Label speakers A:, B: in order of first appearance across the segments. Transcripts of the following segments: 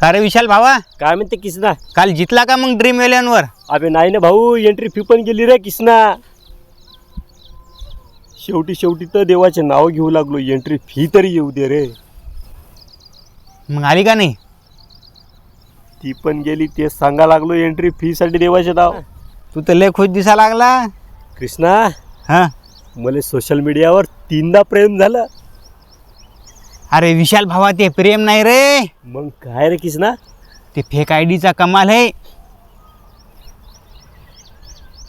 A: का रे विशाल भावा?
B: काय म्हणते किसना?
A: काल जितला का मग ड्रीम वर?
B: अबे नाही ना भाऊ एंट्री फी पण गेली रे किसना. शेवटी शेवटी तर देवाचे नाव घेऊ लागलो एंट्री फी तरी येऊ दे रे.
A: मग आली का नाही?
B: ती पण गेली ते सांगा लागलो एंट्री फी साठी देवाचे नाव.
A: तू तर लय खुश दिसा लागला.
B: कृष्णा
A: हा.
B: मला सोशल मीडियावर तीनदा प्रेम झालं.
A: अरे विशाल भावा ते प्रेम नाही रे.
B: मग काय रे किसना?
A: ते फेक आय डीचा कमाल आहे.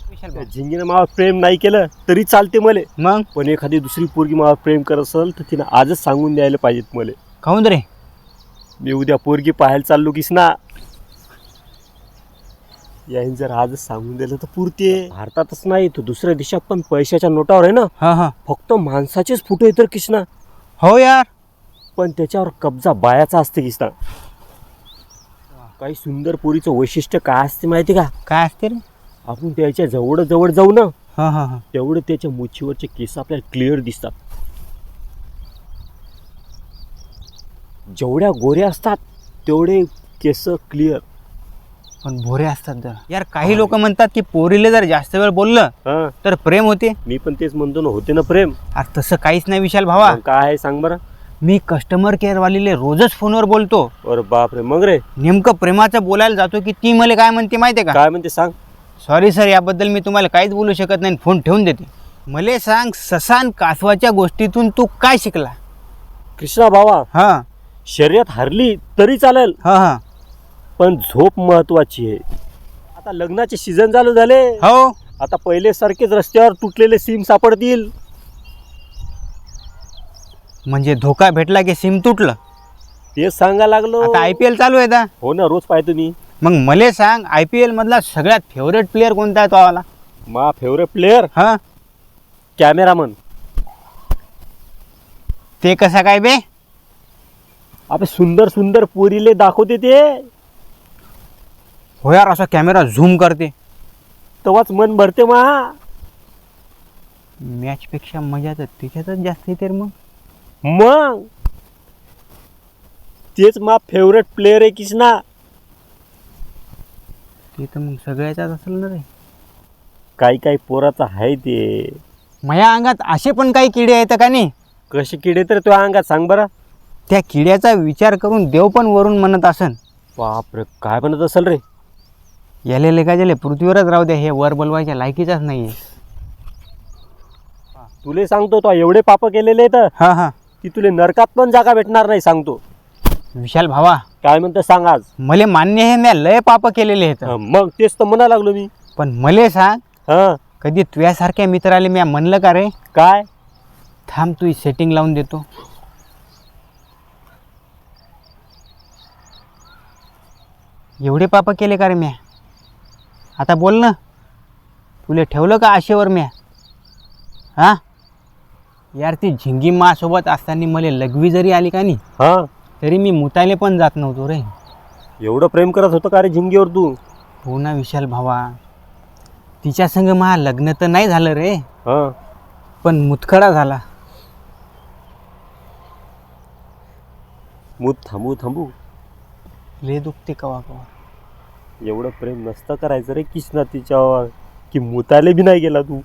A: विशाल भाऊ.
B: झिंगीनं मावा प्रेम नाही केलं तरी चालते मले.
A: मग?
B: पण एखादी दुसरी पोरगी मावा प्रेम करत असेल तर तिनं आजच सांगून द्यायला पाहिजेत मले.
A: काहून रे?
B: मी उद्या पोरगी पाहायला चाललो किसना. यायन जर आजच सांगून दिलं तर पुरते. भारतातच नाही तर दुसऱ्या देशात पण पैशाच्या नोटावर आहे ना.
A: हा हा.
B: फक्त माणसाचेच फोटो येतात किसना.
A: हो यार.
B: पण त्याच्यावर कब्जा बायाचा असते किसना काही सुंदर पोरीचं वैशिष्ट्य काय असते माहिती का?
A: काय असते रे?
B: आपण त्याच्याजवळ जवळ जाऊ ना.
A: हा हा हा.
B: तेवढे त्याच्या मुछीवरचे केस आपल्याला क्लिअर दिसतात. जेवढ्या गोऱ्या असतात तेवढे केस क्लिअर
A: पण भोरे असतात जरा. यार काही लोक म्हणतात की पोरीले जर जास्त वेळ बोललं
B: हा.
A: तर प्रेम होते.
B: मी पण तेच म्हणतो ना होते ना प्रेम.
A: अरे तसं काहीच नाही विशाल भावा.
B: मग काय आहे सांग बरं.
A: मी कस्टमर केअर वालीले रोजच फोनवर बोलतो.
B: अरे बाप रे मग रे?
A: नेमकं प्रेमाचं बोलायला जातो की ती मला काय म्हणते माहिती आहे का?
B: काय म्हणते सांग.
A: सॉरी सर याबद्दल मी तुम्हाला काहीच बोलू शकत नाही फोन ठेवून देते. मले सांग ससान कासवाच्या गोष्टीतून तू काय शिकला?
B: कृष्णा बाबा
A: हा.
B: शर्यत हरली तरी चालेल.
A: हा हा.
B: पण झोप महत्वाची आहे. आता लग्नाचे सीझन चालू झाले.
A: हो.
B: आता पहिले सारखेच रस्त्यावर तुटलेले सीम सापडतील.
A: म्हणजे धोका भेटला की सिम तुटलं?
B: तेच सांगा लागलो.
A: आता आय पी एल चालू आहे का
B: हो ना रोज पाहतो मी.
A: मग मले सांग आय पी एल मधला सगळ्यात फेवरेट प्लेअर कोणता आहे तो आला
B: मा फेवरेट प्लेअर
A: हा.
B: कॅमेरामन
A: ते कसा काय बे?
B: अबे सुंदर सुंदर पोरीले दाखवते ते.
A: हो यार असा कॅमेरा झूम करते.
B: तेव्हाच मन भरते मा.
A: मॅचपेक्षा मजा तर त्याच्यातच जास्त येते रे मग.
B: मग तेच मा फेवरेट प्लेअर आहे किसना
A: ते तर मग सगळ्याच्याच असेल ना रे.
B: काही काही पोराचं आहे ते.
A: माझ्या अंगात असे पण काही किडे आहेत का नाही?
B: कसे किडे तर तुझ्या अंगात सांग बरं.
A: त्या किड्याचा विचार करून देव पण वरून म्हणत असन.
B: बापरे काय म्हणत असेल रे?
A: याले लेखा गेले पृथ्वीवरच राहू द्या हे वर बोलवायच्या लायकीचाच नाही
B: तुले सांगतो तो एवढे पाप केलेले तर
A: हा हा.
B: की तुले नरकात पण जागा भेटणार नाही सांगतो
A: विशाल भावा
B: काय म्हणतो सांग आज.
A: मले मान्य आहे म्या लय पाप केलेले आहेत.
B: हं, मग तेच तर म्हणा लागलो मी.
A: पण मले सांग
B: हा.
A: कधी तुझ्यासारख्या मित्राले म्या म्हणलं का रे?
B: काय?
A: थांब तू सेटिंग लावून देतो. एवढे पाप केले का रे म्या? आता बोल ना. तुले ठेवलं का आशेवर म्या? हा? यार ती झिंगी मासोबत असताना मला लघवी जरी आली का नाही
B: हा?
A: तरी मी मुतायले पण जात नव्हतो रे.
B: एवढं प्रेम करत होतं का रे झिंगीवर तू?
A: हो ना विशाल भावा. तिच्या संग मा लग्न तर नाही झालं रे.
B: हा?
A: पण मुतखडा झाला.
B: मूत थांबू थांबू.
A: ले दुखते कवा कवा.
B: एवढं प्रेम नसतं करायचं रे किसना तिच्यावर. की मुताले बी नाही गेला तू.